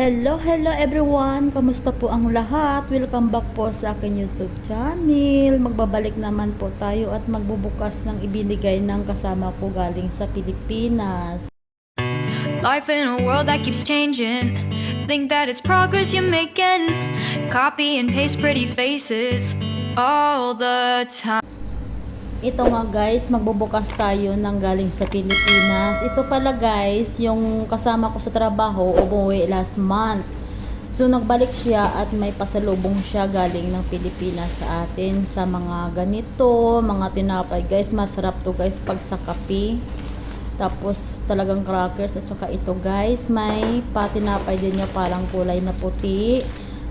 Hello, hello everyone! Kamusta po ang lahat? Welcome back po sa akin YouTube channel. Magbabalik naman po tayo at magbubukas ng ibinigay ng kasama ko galing sa Pilipinas. Life in a world that keeps changing. Think that it's progress you're making. Copy and paste pretty faces all the time. Ito nga guys, magbubukas tayo ng galing sa Pilipinas. Ito pala guys, yung kasama ko sa trabaho, umuwi last month. So nagbalik siya at may pasalubong siya galing ng Pilipinas sa atin sa mga ganito, mga tinapay guys. Masarap to guys pag sa kape. Tapos talagang crackers at saka ito guys, may patinapay din niya parang kulay na puti.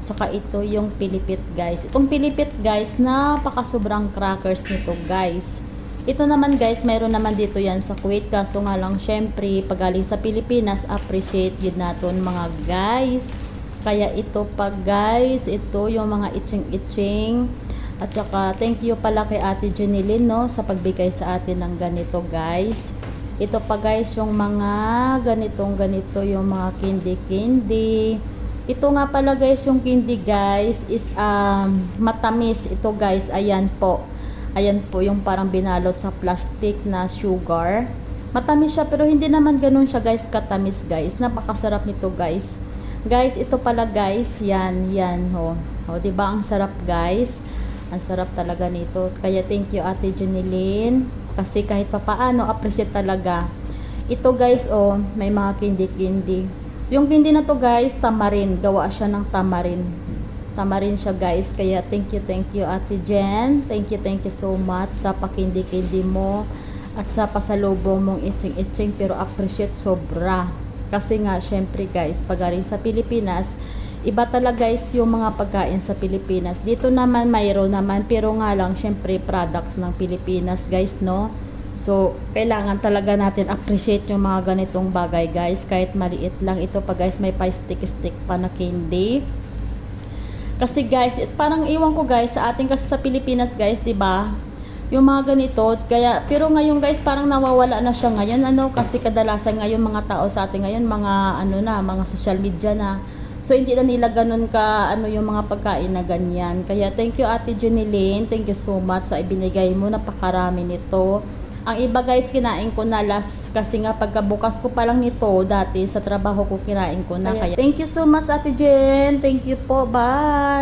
Tsaka ito yung pilipit guys. Itong pilipit guys, napaka sobrang crackers nito guys. Ito naman guys, mayroon naman dito yan sa Kuwait. Kaso nga lang syempre, pag galing sa Pilipinas, appreciate yun natin mga guys. Kaya ito pa guys, ito yung mga itching-itching. At saka thank you pala kay Ate Jeneline no, sa pagbigay sa atin ng ganito guys. Ito pa guys yung mga ganitong ganito yung mga candy-candy. Ito nga pala guys, yung candy guys is um, matamis. Ito guys, ayan po. Ayan po yung parang binalot sa plastic na sugar. Matamis siya pero hindi naman ganun siya guys katamis guys. Napakasarap nito guys. Guys, ito pala guys, yan, yan ho. O, ba ang sarap guys? Ang sarap talaga nito. Kaya thank you Ate Jeneline. Kasi kahit papaano, appreciate talaga. Ito guys, oh, may mga candy-candy. Yung candy na to guys, tamarin. Gawa siya ng tamarin. Tamarin siya guys. Kaya thank you, thank you Ate Jen. Thank you, thank you so much sa pakindi-kindi mo. At sa pasalubong mong itching-itching. Pero appreciate sobra. Kasi nga, syempre guys, pag galing sa Pilipinas, iba talaga guys yung mga pagkain sa Pilipinas. Dito naman mayroon naman, pero nga lang syempre products ng Pilipinas guys, no? So, kailangan talaga natin appreciate yung mga ganitong bagay guys. Kahit maliit lang ito pa guys, may pa stick-stick pa na candy. Kasi guys, it, parang iwan ko guys, sa ating kasi sa Pilipinas guys, 'di ba? Yung mga ganito, kaya pero ngayon guys, parang nawawala na siya ngayon ano kasi kadalasan ngayon mga tao sa atin ngayon mga ano na, mga social media na. So hindi na nila ganun ka ano yung mga pagkain na ganyan. Kaya thank you Ate Jeneline, thank you so much sa ibinigay mo, napakarami nito. Ang iba guys, kinain ko na last kasi nga pagkabukas ko pa lang nito dati sa trabaho ko kinain ko na. Kaya thank you so much Ate Jen. Thank you po. Bye.